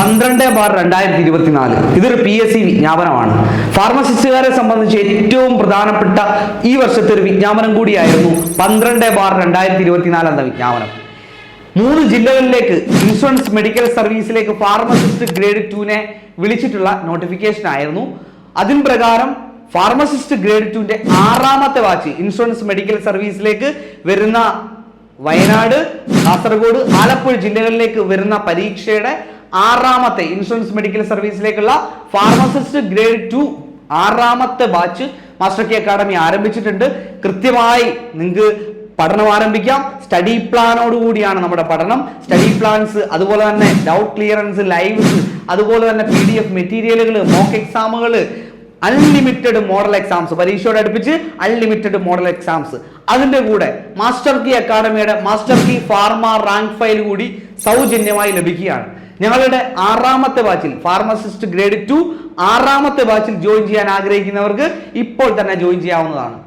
പന്ത്രണ്ട് ബാർ രണ്ടായിരത്തി ഇരുപത്തിനാല് ഇതൊരു പി എസ് സി വിജ്ഞാപനമാണ്. ഫാർമസിസ്റ്റുകാരെ സംബന്ധിച്ച് ഏറ്റവും പ്രധാനപ്പെട്ട ഈ വർഷത്തെ ഒരു വിജ്ഞാപനം കൂടിയായിരുന്നു പന്ത്രണ്ട് ബാർ രണ്ടായിരത്തി ഇരുപത്തിനാല് എന്ന വിജ്ഞാപനം. മൂന്ന് ജില്ലകളിലേക്ക് ഇൻഷുറൻസ് മെഡിക്കൽ സർവീസിലേക്ക് ഫാർമസിസ്റ്റ് ഗ്രേഡ് ടുവിനെ വിളിച്ചിട്ടുള്ള നോട്ടിഫിക്കേഷൻ ആയിരുന്നു. അതിൻ പ്രകാരം ഫാർമസിസ്റ്റ് ഗ്രേഡ് ടുവിന്റെ ആറാമത്തെ വാച്ച് ഇൻഷുറൻസ് മെഡിക്കൽ സർവീസിലേക്ക് വരുന്ന വയനാട് കാസർഗോഡ് ആലപ്പുഴ ജില്ലകളിലേക്ക് വരുന്ന പരീക്ഷയുടെ ആറാമത്തെ ഇൻഷുറൻസ് മെഡിക്കൽ സർവീസിലേക്കുള്ള ഫാർമസിസ്റ്റ് ഗ്രേഡ് ടു ആറാമത്തെ ബാച്ച് മാസ്റ്റർ കെ അക്കാഡമി ആരംഭിച്ചിട്ടുണ്ട്. കൃത്യമായി നിങ്ങൾക്ക് പഠനം ആരംഭിക്കാം. സ്റ്റഡി പ്ലാനോട് കൂടിയാണ് നമ്മുടെ പഠനം. സ്റ്റഡി പ്ലാൻസ് അതുപോലെ തന്നെ ഡൗട്ട് ക്ലിയറൻസ് ലൈവ്സ് അതുപോലെ തന്നെ പി ഡി എഫ് മെറ്റീരിയലുകൾ മോക്ക് എക്സാമുകൾ അൺലിമിറ്റഡ് മോഡൽ എക്സാംസ് പരീക്ഷയോട് അടുപ്പിച്ച് അൺലിമിറ്റഡ് മോഡൽ എക്സാംസ് അതിന്റെ കൂടെ മാസ്റ്റർ കി അക്കാഡമിയുടെ master K pharma rank file കൂടി സൗജന്യമായി ലഭിക്കുകയാണ്. ഞങ്ങളുടെ ആറാമത്തെ ബാച്ചിൽ ഫാർമസിസ്റ്റ് ഗ്രേഡ് ടു ആറാമത്തെ ബാച്ചിൽ ജോയിൻ ചെയ്യാൻ ആഗ്രഹിക്കുന്നവർക്ക് ഇപ്പോൾ തന്നെ ജോയിൻ ചെയ്യാവുന്നതാണ്.